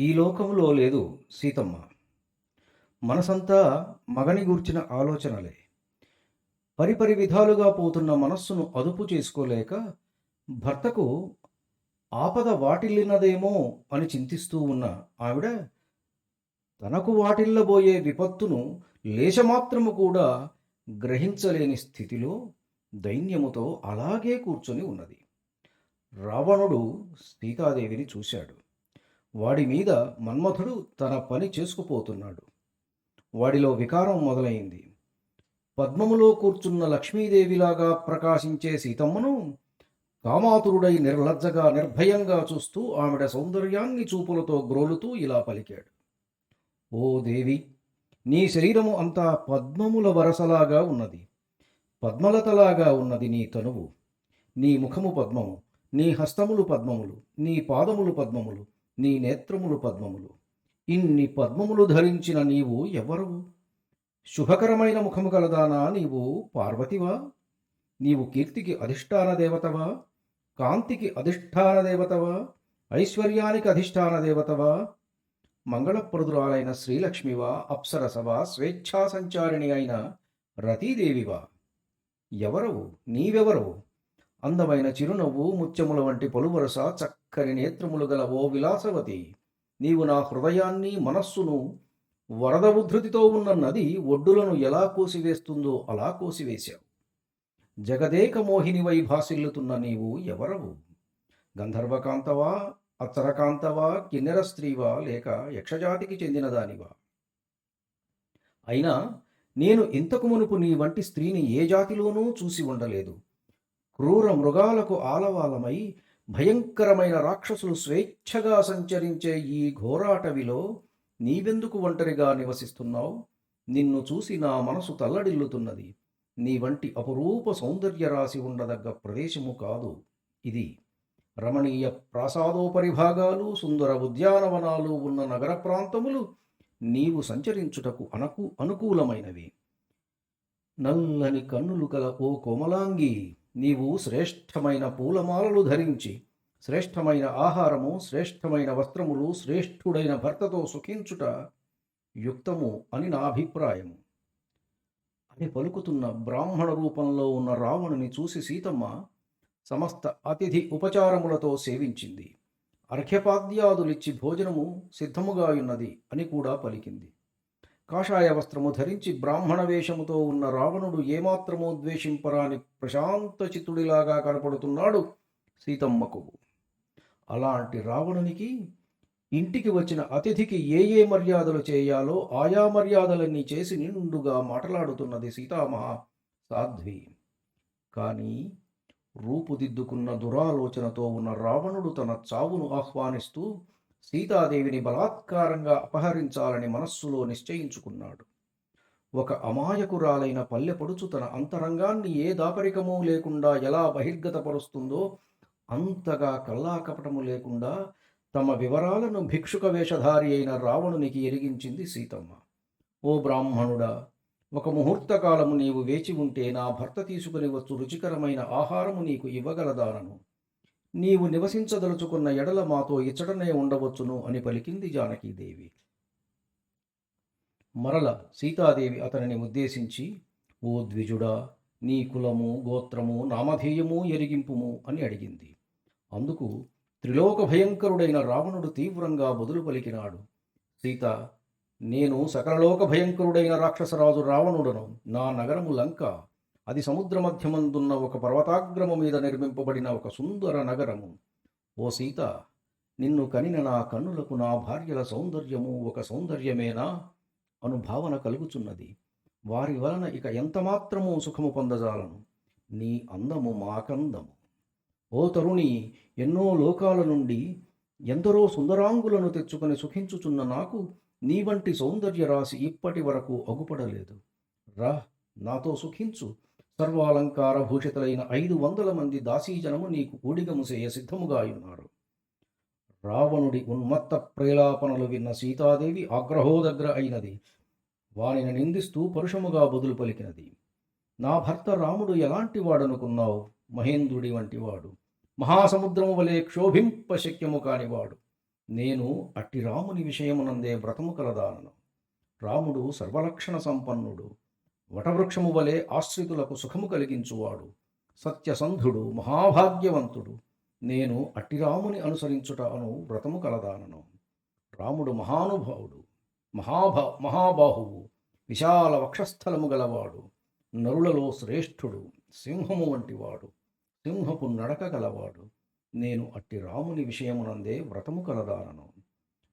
ఈ లోకంలో లేదు సీతమ్మ. మనసంతా మగని గూర్చిన ఆలోచనలే. పరిపరి విధాలుగా పోతున్న మనస్సును అదుపు చేసుకోలేక భర్తకు ఆపద వాటిల్లినదేమో అని చింతిస్తూ ఉన్న ఆవిడ తనకు వాటిల్లబోయే విపత్తును లేశమాత్రము కూడా గ్రహించలేని స్థితిలో దైన్యముతో అలాగే కూర్చొని ఉన్నది. రావణుడు సీతాదేవిని చూశాడు. వాడి మీద మన్మథుడు తన పని చేసుకుపోతున్నాడు. వాడిలో వికారం మొదలైంది. పద్మములో కూర్చున్న లక్ష్మీదేవిలాగా ప్రకాశించే సీతమ్మను కామాతురుడై నిర్లజ్జగా నిర్భయంగా చూస్తూ ఆవిడ సౌందర్యాన్ని చూపులతో గ్రోలుతూ ఇలా పలికాడు. ఓ దేవి నీ శరీరము అంతా పద్మముల వరసలాగా ఉన్నది. పద్మలతలాగా ఉన్నది నీ తనువు. నీ ముఖము పద్మము నీ హస్తములు పద్మములు నీ పాదములు పద్మములు నీ నేత్రములు పద్మములు. ఇన్ని పద్మములు ధరించిన నీవు ఎవరు? శుభకరమైన ముఖము కలదానా నీవు పార్వతివా? నీవు కీర్తికి అధిష్టాన దేవతవా? కాంతికి అధిష్టాన దేవతవా? ఐశ్వర్యానికి అధిష్టాన దేవతవా? మంగళప్రదురాలైన శ్రీలక్ష్మివా? అప్సరసవా? స్వేచ్ఛా సంచారిణి అయిన రతీదేవివా? ఎవరవు? నీవెవరవు? అందమైన చిరునవ్వు ముత్యముల వంటి పలువరస చక్కని నేత్రములు గల ఓ విలాసవతి. నీవు నా హృదయాన్ని మనస్సును వరద ఉద్ధృతితో ఉన్న నది ఒడ్డులను ఎలా కోసివేస్తుందో అలా కోసివేశావు. జగదేక మోహినివై భాసిల్లుతున్న నీవు ఎవరవు? గంధర్వకాంతవా అత్తరకాంతవా కిన్నెర స్త్రీవా లేక యక్షజాతికి చెందినదానివా అయినా నేను ఇంతకు మునుపు నీ వంటి స్త్రీని ఏ జాతిలోనూ చూసి ఉండలేదు. క్రూర మృగాలకు ఆలవాలమై భయంకరమైన రాక్షసులు స్వేచ్ఛగా సంచరించే ఈ ఘోరాటవిలో నీవెందుకు ఒంటరిగా నివసిస్తున్నావు? నిన్ను చూసి నా మనసు తల్లడిల్లుతున్నది. నీ వంటి అపురూప సౌందర్య రాశి ఉండదగ్గ ప్రదేశము కాదు ఇది. రమణీయ ప్రాసాదోపరిభాగాలు సుందర ఉద్యానవనాలు ఉన్న నగర ప్రాంతములు నీవు సంచరించుటకు అనకు అనుకూలమైనవి. నల్లని కన్నులు కల ఓ కోమలాంగి నీవు శ్రేష్టమైన పూలమాలలు ధరించి శ్రేష్టమైన ఆహారము శ్రేష్టమైన వస్త్రములు శ్రేష్ఠుడైన భర్తతో సుఖించుట యుక్తము అని నా అభిప్రాయము. అని పలుకుతున్న బ్రాహ్మణ రూపంలో ఉన్న రావణుని చూసి సీతమ్మ సమస్త అతిథి ఉపచారములతో సేవించింది. అర్ఘ్యపాద్యాదులిచ్చి భోజనము సిద్ధముగా ఉన్నది అని కూడా పలికింది. కాషాయ వస్త్రము ధరించి బ్రాహ్మణ వేషముతో ఉన్న రావణుడు ఏమాత్రమూ ద్వేషింపరాని ప్రశాంత చిత్తుడిలాగా కనపడుతున్నాడు సీతమ్మకు. అలాంటి రావణునికి ఇంటికి వచ్చిన అతిథికి ఏ ఏ మర్యాదలు చేయాలో ఆయా మర్యాదలన్నీ చేసి నిండుగా మాట్లాడుతున్నది సీతామహ సాధ్వి. కానీ రూపుదిద్దుకున్న దురాలోచనతో ఉన్న రావణుడు తన చావును ఆహ్వానిస్తూ సీతాదేవిని బలాత్కారంగా అపహరించాలని మనస్సులో నిశ్చయించుకున్నాడు. ఒక అమాయకురాలైన పల్లెపడుచు తన అంతరంగాన్ని ఏ దాపరికమూ లేకుండా ఎలా బహిర్గతపరుస్తుందో అంతగా కల్లాకపటము లేకుండా తమ వివరాలను భిక్షుక వేషధారి అయిన రావణునికి ఎరిగించింది సీతమ్మ. ఓ బ్రాహ్మణుడా ఒక ముహూర్తకాలము నీవు వేచి ఉంటే నా భర్త తీసుకుని వచ్చు రుచికరమైన ఆహారము నీకు ఇవ్వగలదానను. నీవు నివసించదలుచుకున్న ఎడల మాతో ఇచ్చటనే ఉండవచ్చును అని పలికింది జానకీదేవి. మరల సీతాదేవి అతనిని ఉద్దేశించి ఓ ద్విజుడా నీ కులము గోత్రము నామధేయము ఎరిగింపుము అని అడిగింది. అందుకు త్రిలోక భయంకరుడైన రావణుడు తీవ్రంగా బదులు పలికినాడు. సీత నేను సకలలోక భయంకరుడైన రాక్షసరాజు రావణుడను నా నగరము లంక అది సముద్ర మధ్యమందున్న ఒక పర్వతాగ్రము మీద నిర్మింపబడిన ఒక సుందర నగరము. ఓ సీత నిన్ను కనిన నా కన్నులకు నా భార్యల సౌందర్యము ఒక సౌందర్యమేనా అనుభావన కలుగుచున్నది. వారి వలన ఇక ఎంతమాత్రము సుఖము పొందజాలను? నీ అందము మాకందము. ఓ తరుణి ఎన్నో లోకాల నుండి ఎందరో సుందరాంగులను తెచ్చుకొని సుఖించుచున్న నాకు నీ వంటి సౌందర్య రాశి ఇప్పటి వరకు అగుపడలేదు. రా నాతో సుఖించు. సర్వాలంకార భూషితులైన ఐదు వందల మంది దాసీజనము నీకు కూడిగముసేయ సిద్ధముగా ఉన్నారు రావణుడి ఉన్మత్త ప్రేలాపనలు విన్న సీతాదేవి ఆగ్రహోదగ్ర అయినది. వానిని నిందిస్తూ పరుషముగా బదులు పలికినది. నా భర్త రాముడు ఎలాంటి వాడనుకున్నావు? మహేంద్రుడి వంటివాడు. మహాసముద్రము వలె క్షోభింపశక్యము కానివాడు. నేను అట్టి రాముని విషయమునందే వ్రతము కలదానను. రాముడు సర్వలక్షణ సంపన్నుడు. వటవృక్షము వలె ఆశ్రితులకు సుఖము కలిగించువాడు. సత్యసంధుడు మహాభాగ్యవంతుడు. నేను అట్టిరాముని అనుసరించుటను అనుసరించుట అను వ్రతము కలదానను. రాముడు మహానుభావుడు మహాభా మహాబాహువు విశాల వక్షస్థలము గలవాడు. నరులలో శ్రేష్ఠుడు సింహము వంటివాడు. సింహపు నడక గలవాడు. నేను అట్టి రాముని విషయమునందే వ్రతము కలదానను.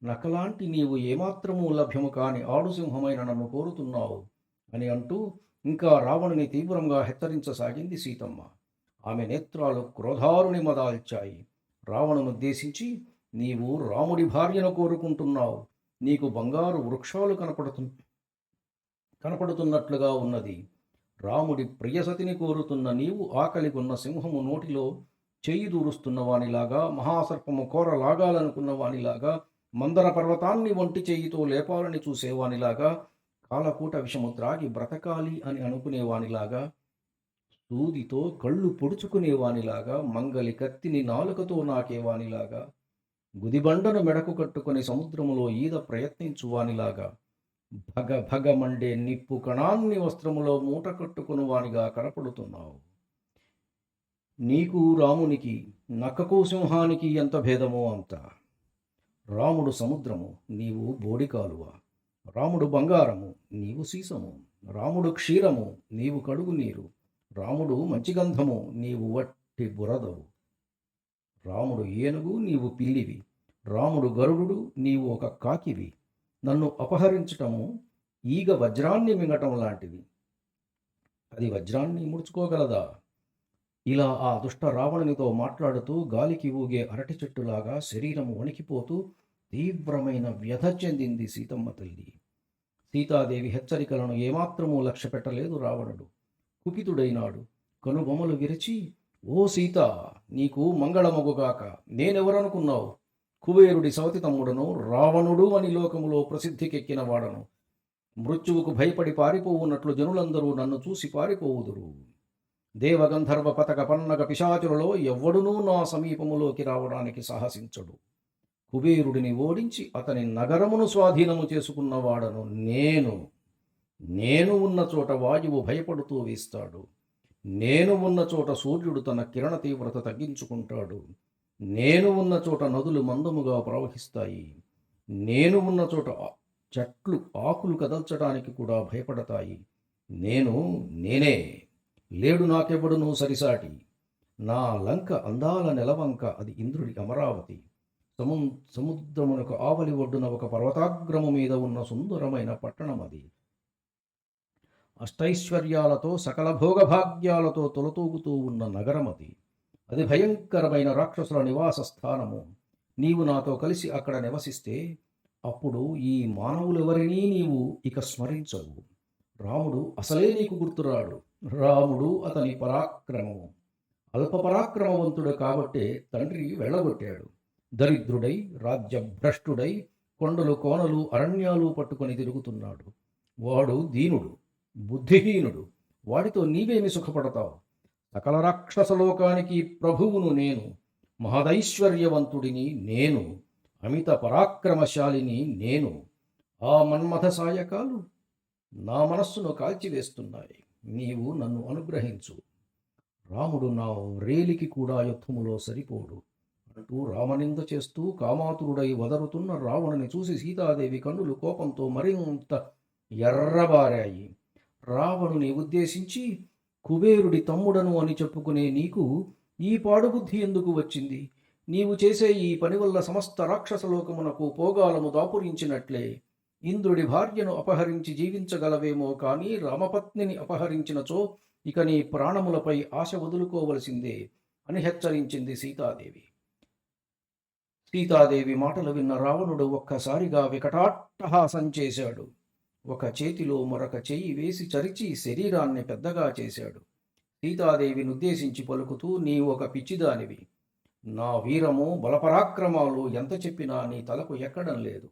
నకలాంటి నీవు ఏమాత్రము లభ్యము కాని ఆడు సింహమైన నన్ను కోరుతున్నావు. అని అంటూ ఇంకా రావణుని తీవ్రంగా హెచ్చరించసాగింది సీతమ్మ. ఆమె నేత్రాలు క్రోధారుని మదాల్చాయి. రావణును ఉద్దేశించి నీవు రాముడి భార్యను కోరుకుంటున్నావు. నీకు బంగారు వృక్షాలు కనపడుతు కనపడుతున్నట్లుగా ఉన్నది. రాముడి ప్రియసతిని కోరుతున్న నీవు ఆకలిగొన్న సింహము నోటిలో చేయి దూరుస్తున్న వానిలాగా మహాసర్పము కోర లాగాలనుకున్న వానిలాగా మందర పర్వతాన్ని ఒంటి చేయితో లేపాలని చూసేవానిలాగా కాలకూట విషము త్రాగి బ్రతకాలి అని అనుకునేవానిలాగా సూదితో కళ్ళు పొడుచుకునేవానిలాగా మంగలి కత్తిని నాలుకతో నాకేవానిలాగా గుదిబండను మెడకు కట్టుకొని సముద్రములో ఈద ప్రయత్నించువానిలాగా భగ భగ మండే నిప్పు కణాన్ని వస్త్రములో మూట కట్టుకుని వానిగా కనపడుతున్నావు. నీకు రామునికి నక్కకు సింహానికి ఎంత భేదమో అంత. రాముడు సముద్రము నీవు బోడి కాలువ రాముడు బంగారము నీవు సీసము. రాముడు క్షీరము నీవు కడుగు నీరు. రాముడు మంచి గంధము నీవు వట్టి బురదవు. రాముడు ఏనుగు నీవు పిల్లివి. రాముడు గరుడు నీవు ఒక కాకివి. నన్ను అపహరించటము ఈగ వజ్రాన్ని మింగటం లాంటిది అది వజ్రాన్ని ముడుచుకోగలదా? ఇలా ఆ దుష్ట రావణునితో మాట్లాడుతూ గాలికి ఊగే అరటి చెట్టులాగా శరీరము వణికిపోతూ తీవ్రమైన వ్యధ చెందింది సీతమ్మ తల్లి. సీతాదేవి హెచ్చరికలను ఏమాత్రమూ లక్ష్య పెట్టలేదు రావణుడు. కుపితుడైనాడు. కనుబొమ్మలు విరిచి ఓ సీత నీకు మంగళమగుగాక నేనెవరనుకున్నావు? కుబేరుడి సవతి తమ్ముడను రావణుడు అని లోకములో ప్రసిద్ధికెక్కిన వాడను. మృత్యువుకు భయపడి పారిపోవున్నట్లు జనులందరూ నన్ను చూసి పారిపోవుదురు. దేవగంధర్వ పతక పన్నగ పిశాచులలో ఎవ్వడునూ నా సమీపములోకి రావడానికి సాహసించడు. కుబేరుడిని ఓడించి అతని నగరమును స్వాధీనము చేసుకున్నవాడను నేను నేను ఉన్న చోట వాయువు భయపడుతూ వీస్తాడు. నేను ఉన్న చోట సూర్యుడు తన కిరణ తీవ్రత తగ్గించుకుంటాడు. నేను ఉన్న చోట నదులు మందముగా ప్రవహిస్తాయి. నేను ఉన్న చోట చెట్లు ఆకులు కదల్చడానికి కూడా భయపడతాయి. నేను నేనే. లేడు నాకెవడునూ సరిసాటి. నా లంక అందాల నెలవంక అది ఇంద్రుడి అమరావతి. సము సముద్రమునకు ఆవలి ఒడ్డున ఒక పర్వతాగ్రము మీద ఉన్న సుందరమైన పట్టణం అది. అష్టైశ్వర్యాలతో సకల భోగభాగ్యాలతో తొలతూగుతూ ఉన్న నగరం అది. అది భయంకరమైన రాక్షసుల నివాస స్థానము. నీవు నాతో కలిసి అక్కడ నివసిస్తే అప్పుడు ఈ మానవులెవరినీ నీవు ఇక స్మరించవు. రాముడు అసలే నీకు గుర్తురాడు. రాముడు అతని పరాక్రమము అల్ప పరాక్రమవంతుడు కాబట్టే తండ్రి వెళ్ళగొట్టాడు. దరిద్రుడై రాజ్యభ్రష్టుడై కొండలు కోనలు అరణ్యాలు పట్టుకొని తిరుగుతున్నాడు. వాడు దీనుడు బుద్ధిహీనుడు. వాడితో నీవేమి సుఖపడతావు? సకల రాక్షసలోకానికి ప్రభువును నేను మహదైశ్వర్యవంతుడిని నేను అమిత పరాక్రమశాలిని నేను. ఆ మన్మథ సాయకాలు నా మనస్సును కాల్చివేస్తున్నాయి. నీవు నన్ను అనుగ్రహించు. రాముడు నా రేలికి కూడా యుద్ధములో సరిపోడు. అంటూ రామనింద చేస్తూ కామాతురుడై వదరుతున్న రావణుని చూసి సీతాదేవి కన్నులు కోపంతో మరింత ఎర్రబారాయి. రావణుని ఉద్దేశించి కుబేరుడి తమ్ముడను అని చెప్పుకునే నీకు ఈ పాడుబుద్ధి ఎందుకు వచ్చింది? నీవు చేసే ఈ పని వల్ల సమస్త రాక్షసలోకమునకు పోగాలము దాపురించినట్లే. ఇంద్రుడి భార్యను అపహరించి జీవించగలవేమో కానీ రామపత్నిని అపహరించినచో ఇక నీ ప్రాణములపై ఆశ వదులుకోవలసిందే అని హెచ్చరించింది సీతాదేవి. సీతాదేవి మాటలు విన్న రావణుడు ఒక్కసారిగా వికటాట్టహాసం చేశాడు. ఒక చేతిలో మరొక చెయ్యి వేసి చరిచి శరీరాన్ని పెద్దగా చేశాడు. సీతాదేవిని ఉద్దేశించి పలుకుతూ నీ ఒక పిచ్చిదానివి. నా వీరము బలపరాక్రమాలు ఎంత చెప్పినా నీ తలకు ఎక్కడం లేదు.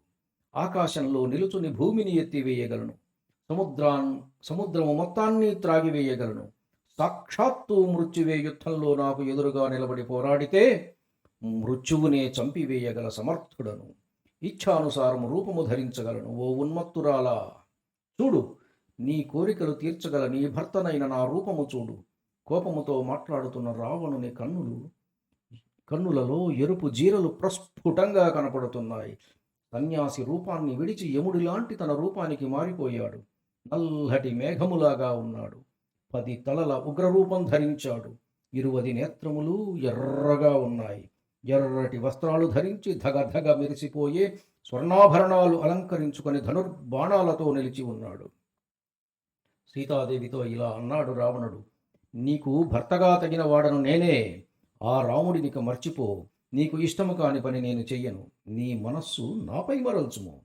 ఆకాశంలో నిలుచుని భూమిని ఎత్తివేయగలను. సముద్రాన్ సముద్రము మొత్తాన్ని త్రాగివేయగలను. సాక్షాత్తు మృత్యువే యుద్ధంలో నాకు ఎదురుగా నిలబడి పోరాడితే మృత్యువునే చంపివేయగల సమర్థుడను. ఇచ్ఛానుసారము రూపము ధరించగలను ఓ ఉన్మత్తురాలా. చూడు నీ కోరికలు తీర్చగల నీ భర్తనైన నా రూపము చూడు. కోపముతో మాట్లాడుతున్న రావణుని కన్నులు కన్నులలో ఎరుపు జీరలు ప్రస్ఫుటంగా కనపడుతున్నాయి. సన్యాసి రూపాన్ని విడిచి యముడి లాంటి తన రూపానికి మారిపోయాడు. నల్లటి మేఘములాగా ఉన్నాడు. పది తలల ఉగ్రరూపం ధరించాడు. ఇరువది నేత్రములు ఎర్రగా ఉన్నాయి. ఎర్రటి వస్త్రాలు ధరించి ధగధగ మెరిసిపోయే స్వర్ణాభరణాలు అలంకరించుకొని ధనుర్బాణాలతో నిలిచి ఉన్నాడు. సీతాదేవితో ఇలా అన్నాడు రావణుడు నీకు భర్తగా తగిన వాడను నేనే. ఆ రాముడినిక మర్చిపో. నీకు ఇష్టము కాని పని నేను చెయ్యను. నీ మనస్సు నాపై మరల్చుము.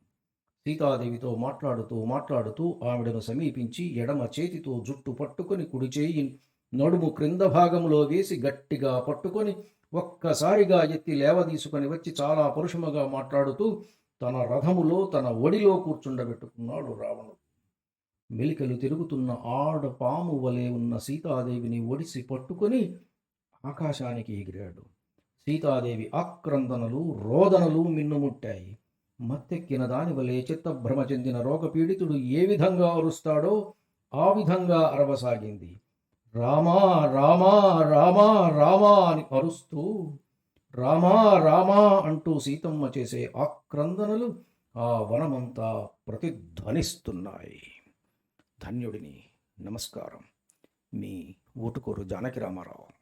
సీతాదేవితో మాట్లాడుతూ మాట్లాడుతూ ఆవిడను సమీపించి ఎడమ చేతితో జుట్టు పట్టుకొని కుడి చేయి నడుము క్రింద భాగంలో వేసి గట్టిగా పట్టుకొని ఒక్కసారిగా ఎత్తి లేవదీసుకొని వచ్చి చాలా పరుషముగా మాట్లాడుతూ తన రథములో తన ఒడిలో కూర్చుండబెట్టుకున్నాడు రావణుడు. మెలికలు తిరుగుతున్న ఆడ పాము వలె ఉన్న సీతాదేవిని ఒడిసి పట్టుకొని ఆకాశానికి ఎగిరాడు. సీతాదేవి ఆక్రందనలు రోదనలు మిన్నుముట్టాయి. మత్తెక్కిన దాని వలె చిత్తభ్రమ చెందిన రోగపీడితుడు ఏ విధంగా అరుస్తాడో ఆ విధంగా అరవసాగింది. రామా రామా రామా రామా అని అరుస్తూ రామా రామా అంటూ సీతమ్మ చేసే ఆక్రందనలు ఆ వనమంతా ప్రతిధ్వనిస్తున్నాయి. ధన్యుడిని నమస్కారం. మీ ఊటుకూరు జానకి రామారావు.